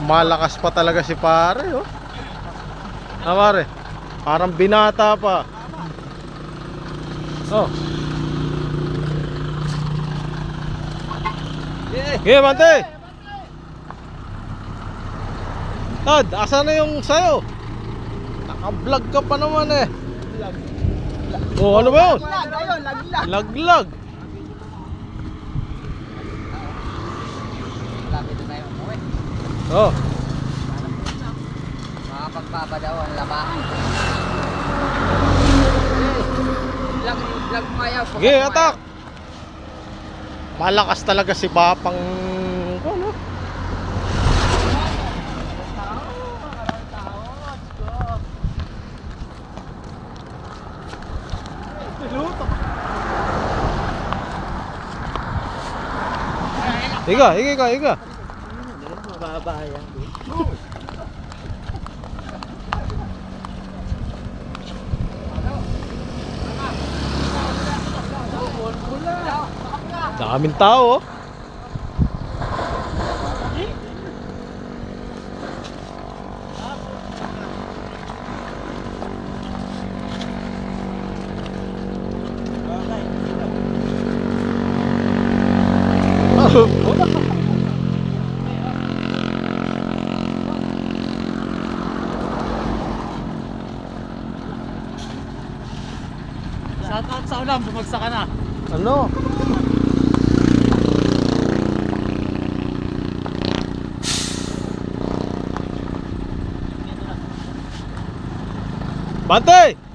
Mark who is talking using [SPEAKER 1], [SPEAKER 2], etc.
[SPEAKER 1] Malakas pa talaga si pare, oh. Ah, pare. Parang binata pa. Oh. Okay, Mante. Tad, asa na yung sayo? Naka-vlog ka pa naman eh. Oh, ano ba yun?
[SPEAKER 2] Lag, ayun, laglag.
[SPEAKER 1] Laglag. Oh.
[SPEAKER 2] Makapagpapa daw ang laba. Lag, lag mo ayaw.
[SPEAKER 1] Sige, atak. Malakas talaga si Bapang ano? Iga, iga, iga, iga.
[SPEAKER 2] Mababa yan.
[SPEAKER 1] Daming tao. oh.
[SPEAKER 2] Shoutout sa ulam, bumagsak ka na.
[SPEAKER 1] Ano? Bante!